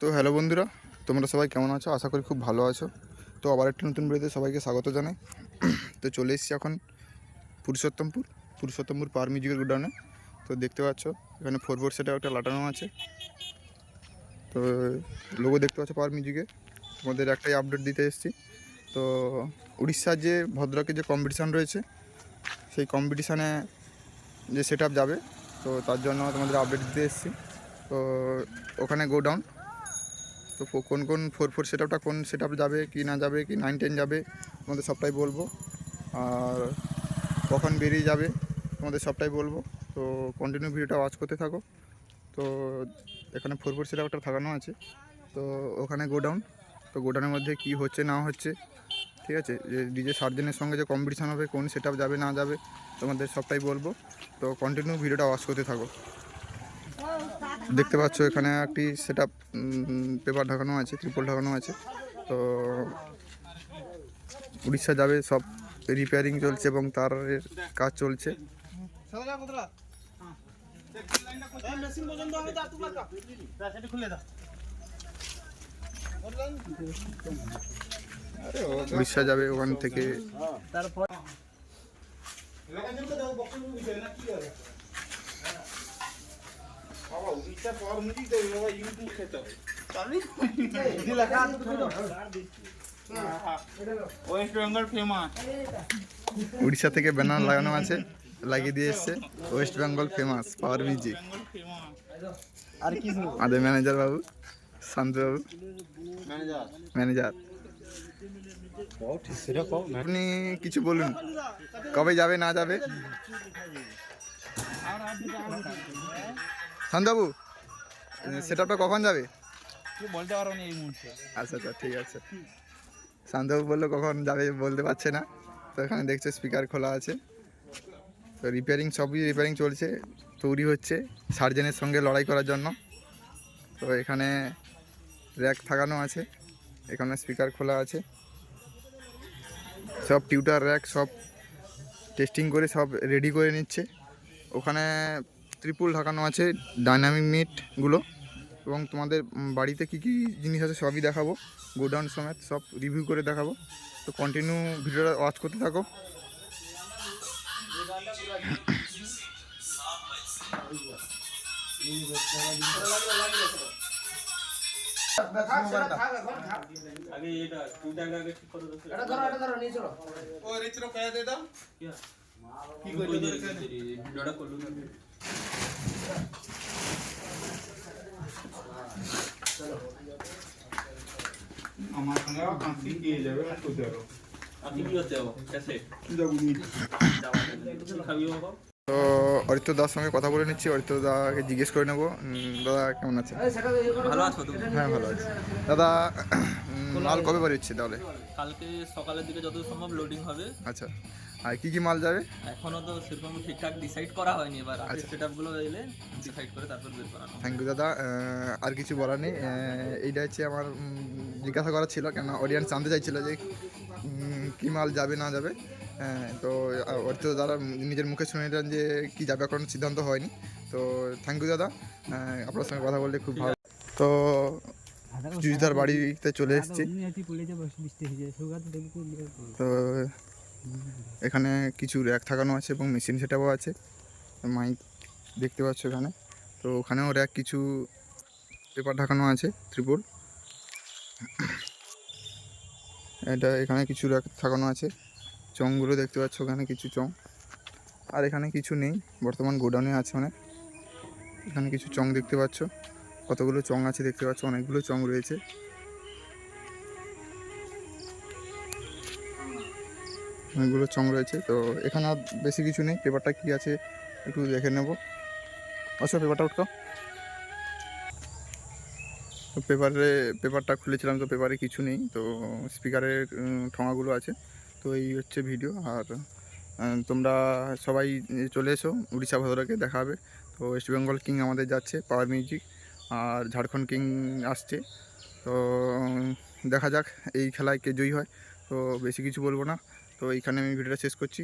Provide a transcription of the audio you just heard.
তো হ্যালো বন্ধুরা, তোমরা সবাই কেমন আছো? আশা করি খুব ভালো আছো। তো আবার একটা নতুন ভিডিওতে সবাইকে স্বাগত জানাই। তো চলে এসেছি এখন পুরুষোত্তমপুর পুরুষোত্তমপুর পার মিউজিকের গোডাউনে তো দেখতে পাচ্ছ, এখানে ফোর ফোর সেটা একটা লাটানো আছে। তো লোগো দেখতে পাচ্ছ পার মিউজিকে তোমাদের একটাই আপডেট দিতে এসেছি। তো উড়িষ্যার যে ভদ্রকের যে কম্পিটিশান রয়েছে, সেই কম্পিটিশানে যে সেট যাবে, তো তার জন্য তোমাদের আপডেট দিতে এসেছি। তো ওখানে গোডাউন তো কোন কোন ফোর ফোর সেট আপটা কোন সেট আপ যাবে, কি না যাবে, কি নাইন টেন যাবে, তোমাদের সবটাই বলব। আর কখন বেরিয়ে যাবে, তোমাদের সবটাই বলব। তো কন্টিনিউ ভিডিওটা ওয়াচ করতে থাকো। তো এখানে ফোর ফোর সেট একটা থাকানো আছে। তো ওখানে গোডাউন। তো গোডাউনের মধ্যে কি হচ্ছে, না হচ্ছে, ঠিক আছে? যে ডিজে সার্জেনের সঙ্গে যে কম্পিটিশান হবে, কোন সেট যাবে, না যাবে, তোমাদের সবটাই বলব। তো কন্টিনিউ ভিডিওটা ওয়াচ করতে থাকো। দেখতে পাচ্ছ এখানে একটি সেট পেপার ঢাকানো আছে ত্রিপল ঢাকানো আছে। তো উড়িষ্যা যাবে, সব রিপেয়ারিং চলছে এবং তার কাজ চলছে। উড়িষ্যা যাবে ওখান থেকে। West Bengal famous. উড়িষ্যা থেকে ব্যানার লাগানো আছে লাগিয়ে দিয়ে এসছে। West Bengal famous power music. Bengal famous. আমাদের ম্যানেজার বাবু শান্ত বাবু। ম্যানেজার। আপনি কিছু বলুন কবে যাবে না যাবে? শান্তবাবু সেট আপটা কখন যাবে? বলতে পারো না এই মুহূর্তে। আচ্ছা আচ্ছা ঠিক আছে। শান্তবাবু বলল কখন যাবে বলতে পারছে না। তো এখানে দেখছে স্পিকার খোলা আছে। তো রিপেয়ারিং সবই রিপেয়ারিং চলছে তৈরি হচ্ছে সার্জেনের সঙ্গে লড়াই করার জন্য। তো এখানে র্যাক থাকানো আছে এখানে স্পিকার খোলা আছে। সব টিউটার র্যাক সব টেস্টিং করে সব রেডি করে নিচ্ছে। ওখানে ত্রিপুল ঢাকানো আছে ডাইনামিক মিটগুলো এবং তোমাদের বাড়িতে কী কী জিনিস আছে সবই দেখাবো। গোডাউন সমেত সব রিভিউ করে দেখাবো। তো কন্টিনিউ ভিডিওটা ওয়াচ করতে থাকো। আগে এটা টুটাকে আগে ঠিক করে দাও। এটা ধরো এটা ধরো নিয়ে চলো ও রিচরো কয়া দে দাও। কি কইলো ভিডিওটা করলু না আমার সঙ্গে কাঁচি যাবে আরও যাব? তো অরিত্য দার সঙ্গে কথা বলে নিচ্ছি অরিত্য দাকে জিজ্ঞেস করে নেব। দাদা কেমন আছে? ভালো আছো তুমি? হ্যাঁ ভালো আছে। দাদা মাল কবে বেরোচ্ছে তাহলে? কালকে সকালের দিকে যত সম্ভব লোডিং হবে। আচ্ছা। আর কী কী মাল যাবে? এখনও তো সেরকম ঠিকঠাক ডিসাইড করা হয়নি। এবার আগে গুলো এলে ডিসাইড করে তারপর বের করানো থ্যাংক ইউ দাদা। আর কিছু বলার নেই। এইটা হচ্ছে আমার জিজ্ঞাসা করার ছিল কেন অডিয়েন্স জানতে চাইছিল যে কী মাল যাবে না যাবে। হ্যাঁ, তো অর্থ দাদা নিজের মুখে শুনে নিলেন যে কী যাবে এখন সিদ্ধান্ত হয়নি। তো থ্যাংক ইউ দাদা। আপনার সঙ্গে কথা বললে খুব ভালো। তো জুজদার বাড়িতে চলে এসেছি। তো এখানে কিছু র্যাক থাকানো আছে এবং মেশিন সেটাও আছে। মাইক দেখতে পাচ্ছ এখানে। তো ওখানেও র্যাক কিছু পেপার ঢাকানো আছে ত্রিপুর এটা এখানে কিছু র্যাক থাকানো আছে। চংগুলো দেখতে পাচ্ছ ওখানে কিছু চং। আর এখানে কিছু নেই, বর্তমান গোডাউনে আছে অনেক। এখানে কিছু চং দেখতে পাচ্ছ। কতগুলো চং আছে দেখতে পাচ্ছ, অনেকগুলো চং রয়েছে। অনেকগুলো চং রয়েছে। তো এখানে আর বেশি কিছু নেই। পেপারটা কি আছে একটু দেখে নেব। আচ্ছা পেপারটা উঠো। তো পেপারে, পেপারটা খুলেছিলাম তো পেপারে কিছু নেই। তো স্পিকারের ঠোঙাগুলো আছে। তো এই হচ্ছে ভিডিও। আর তোমরা সবাই চলে এসো। উড়িষ্যা ভদ্রকে দেখা হবে। তো ওয়েস্ট বেঙ্গল কিং আমাদের যাচ্ছে, পাওয়ার মিউজিক। আর ঝাড়খণ্ড কিং আসছে। তো দেখা যাক, এই খেলায় কে জয়ী হয়। তো বেশি কিছু বলব না। তো এইখানে আমি ভিডিওটা শেষ করছি।